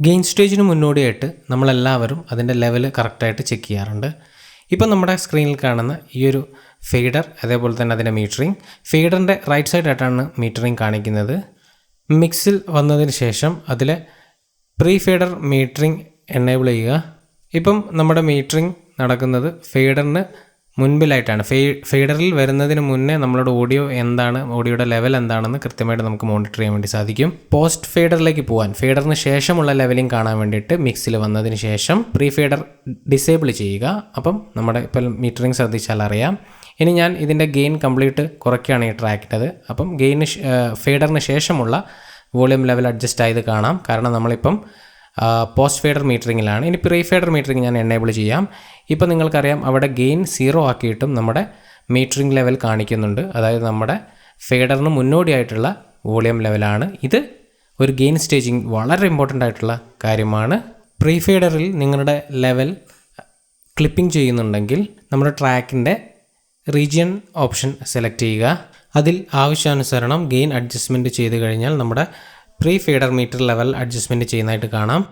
Gain സ്റ്റേജിന് മുന്നോടിയായിട്ട് നമ്മളെല്ലാവരും അതിന്റെ ലെവൽ കറക്റ്റായിട്ട് ചെക്ക് ചെയ്യാറുണ്ട്. ഇപ്പം നമ്മുടെ സ്ക്രീനിൽ കാണുന്ന ഈ ഒരു ഫീഡർ അതേപോലെ തന്നെ അതിന്റെ മീറ്ററിങ് ഫീഡറിന്റെ റൈറ്റ് സൈഡായിട്ടാണ് മീറ്ററിങ് കാണിക്കുന്നത്. മിക്സിൽ വന്നതിന് ശേഷം അതിൽ പ്രീ ഫീഡർ മീറ്ററിങ് എനേബിൾ ചെയ്യുക. ഇപ്പം നമ്മുടെ മീറ്ററിങ് നടക്കുന്നത് ഫെയ്ഡറിന് മുൻപിലായിട്ടാണ്. ഫെ ഫെയ്ഡറിൽ വരുന്നതിന് മുന്നേ നമ്മളുടെ ഓഡിയോ എന്താണ് ഓഡിയോയുടെ ലെവൽ എന്താണെന്ന് കൃത്യമായിട്ട് നമുക്ക് മോണിറ്റർ ചെയ്യാൻ വേണ്ടി സാധിക്കും. പോസ്റ്റ് ഫീഡറിലേക്ക് പോകാൻ ഫീഡറിന് ശേഷമുള്ള ലെവലിംഗ് കാണാൻ വേണ്ടിയിട്ട് മിക്സിൽ വന്നതിന് ശേഷം പ്രീ ഫീഡർ ഡിസേബിൾ ചെയ്യുക. അപ്പം നമ്മുടെ ഇപ്പം മീറ്ററിങ് ശ്രദ്ധിച്ചാൽ അറിയാം. ഇനി ഞാൻ ഇതിന്റെ ഗെയിൻ കംപ്ലീറ്റ് കുറയ്ക്കുകയാണ് ഈ ട്രാക്കിന്റെത് അപ്പം ഗെയിന് ഫീഡറിന് ശേഷമുള്ള വോളിയം ലെവൽ അഡ്ജസ്റ്റ് ആയത് കാണാം. കാരണം നമ്മളിപ്പം പോസ്റ്റ് ഫേഡർ മീറ്ററിങ്ങിലാണ്. ഇനി പ്രീ ഫേഡർ മീറ്ററിങ് ഞാൻ എനേബിൾ ചെയ്യാം. ഇപ്പോൾ നിങ്ങൾക്കറിയാം അവിടെ ഗെയിൻ സീറോ ആക്കിയിട്ടും നമ്മുടെ മീറ്ററിംഗ് ലെവൽ കാണിക്കുന്നുണ്ട്. അതായത് നമ്മുടെ ഫേഡറിന് മുന്നോടിയായിട്ടുള്ള വോളിയം ലെവലാണ് ഇത് ഒരു ഗെയിൻ സ്റ്റേജിങ് വളരെ ഇമ്പോർട്ടന്റ് ആയിട്ടുള്ള കാര്യമാണ്. പ്രീ ഫേഡറിൽ നിങ്ങളുടെ ലെവൽ ക്ലിപ്പിംഗ് ചെയ്യുന്നുണ്ടെങ്കിൽ നമ്മുടെ ട്രാക്കിന്റെ റീജിയൻ ഓപ്ഷൻ സെലക്ട് ചെയ്യുക. അതിൽ ആവശ്യാനുസരണം ഗെയിൻ അഡ്ജസ്റ്റ്മെന്റ് ചെയ്ത് കഴിഞ്ഞാൽ നമ്മുടെ pre feeder meter level adjustment ചെയ്യുന്നതായിട്ട് കാണാം.